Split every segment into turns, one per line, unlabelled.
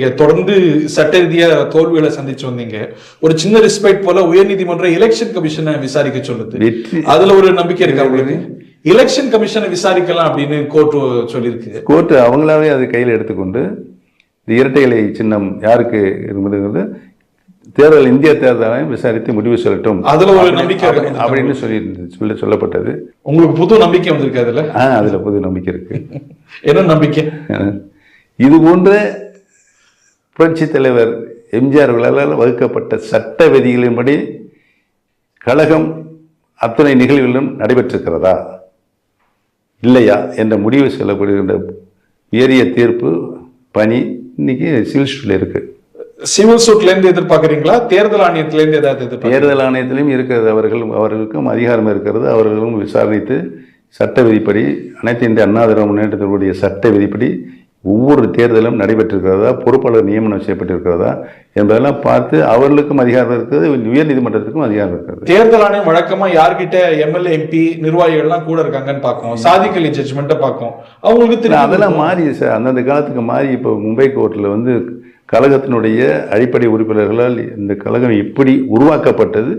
நீங்க தொடர்ந்து சட்ட ரீதியா தோல்விகளை சந்திச்சு வந்தீங்க. ஒரு சின்ன ரெஸ்பெக்ட் போல உயர்நீதிமன்ற எலெக்ஷன் கமிஷனை விசாரிக்க சொல்லுது. அதுல ஒரு நம்பிக்கை இருக்கா உங்களுக்கு? எலெக்ஷன் கமிஷனை விசாரிக்கலாம் அப்படின்னு கோர்ட் சொல்லியிருக்கு.
கோர்ட்டு அவங்களாவே அதை கையில் எடுத்துக்கொண்டு இந்த இரட்டை இலை சின்னம் யாருக்கு இருந்ததுங்கிறது தேர்தல் இந்திய தேர்தலையும் விசாரித்து முடிவு சொல்லட்டும்.
அதுல ஒரு நம்பிக்கை.
அப்படின்னு சொல்லி சொல்ல சொல்லப்பட்டது.
உங்களுக்கு புது நம்பிக்கை வந்திருக்கு அதுல?
ஆ அதுல புது நம்பிக்கை இருக்கு.
என்ன நம்பிக்கை?
இது போன்ற புரட்சி தலைவர் எம்ஜிஆர் அவர்களால் வகுக்கப்பட்ட சட்ட விதிகளின்படி கழகம் அத்தனை நிகழ்வுகளிலும் நடைபெற்றிருக்கிறதா? இல்லையா? என்ற முடிவு சொல்லப்படுகின்ற உயரிய தீர்ப்பு பணி இன்னைக்கு சிவில் சூட்டில் இருக்கு.
சிவில் சூட்ல இருந்து எதிர்பார்க்கறீங்களா? தேர்தல் ஆணையத்துல இருந்து ஏதாவது
தேர்தல் ஆணையத்திலும் இருக்கிறது. அவர்கள் அவர்களுக்கும் அதிகாரம் இருக்கிறது. அவர்களும் விசாரணித்து சட்ட விதிப்படி அனைத்து இந்திய அண்ணா திராவிட முன்னேற்றத்தினுடைய சட்ட விதிப்படி ஒவ்வொரு தேர்தலும் நடைபெற்றிருக்கிறதா? பொறுப்பாளர் நியமனம் செய்யப்பட்டிருக்கிறதா? என்பதெல்லாம் பார்த்து அவர்களுக்கும் அதிகாரம் இருக்கிறது உயர்நீதிமன்றத்துக்கும் அதிகாரம் இருக்கிறது.
தேர்தல் ஆணையம் வழக்கமா யார்கிட்ட எம்எல்ஏ எம்பி நிர்வாகிகள்லாம் கூட இருக்காங்கன்னு பார்க்கும். சாதிக்கலி ஜட்ஜ்மெண்ட்டை பார்க்கும். அவங்களுக்கு
அதெல்லாம் மாறி சார் அந்தந்த காலத்துக்கு மாறி இப்போ மும்பை கோர்ட்டில் வந்து கழகத்தினுடைய அடிப்படை உறுப்பினர்களால் இந்த கழகம் எப்படி உருவாக்கப்பட்டது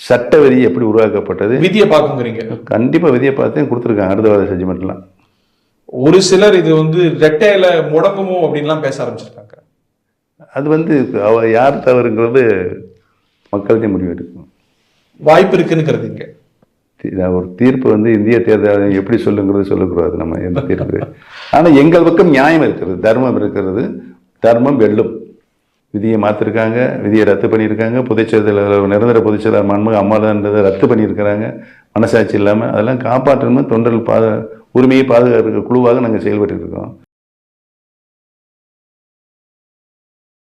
சட்ட விதி எப்படி உருவாக்கப்பட்டது?
விதியை பார்க்குங்கிறீங்க.
கண்டிப்பாக விதியை பார்த்து கொடுத்துருக்காங்க அடுத்த வார ஜட்ஜ்மெண்ட்லாம்
ஒரு சிலர் இது வந்து ரெட்டையில முடங்குமோ அப்படின்லாம் பேச ஆரம்பிச்சிருக்காங்க.
அது வந்து அவ யார் தவறுங்கிறது மக்கள்கிட்ட முடிவு எடுக்கும்.
வாய்ப்பு இருக்குன்னு கருதுங்க
ஒரு தீர்ப்பு வந்து இந்திய தேர்தல் எப்படி சொல்லுங்கிறது சொல்லக்கூடாது நம்ம எந்த தீர்ப்பு. ஆனால் எங்கள் பக்கம் நியாயம் இருக்கிறது தர்மம் இருக்கிறது தர்மம் வெல்லும். விதியை மாற்றிருக்காங்க விதியை ரத்து பண்ணியிருக்காங்க பொதுச்செயலாளர் நிரந்தர பொதுச்செயலாளர் மன்மக அம்மாளன்றதை ரத்து பண்ணியிருக்கிறாங்க. மனசாட்சி இல்லாமல் அதெல்லாம் காப்பாற்றணும் தொண்டர்கள் பாத உரிமையை பாதுகாக்கிற குழுவாக நாங்கள் செயல்பட்டு இருக்கோம்.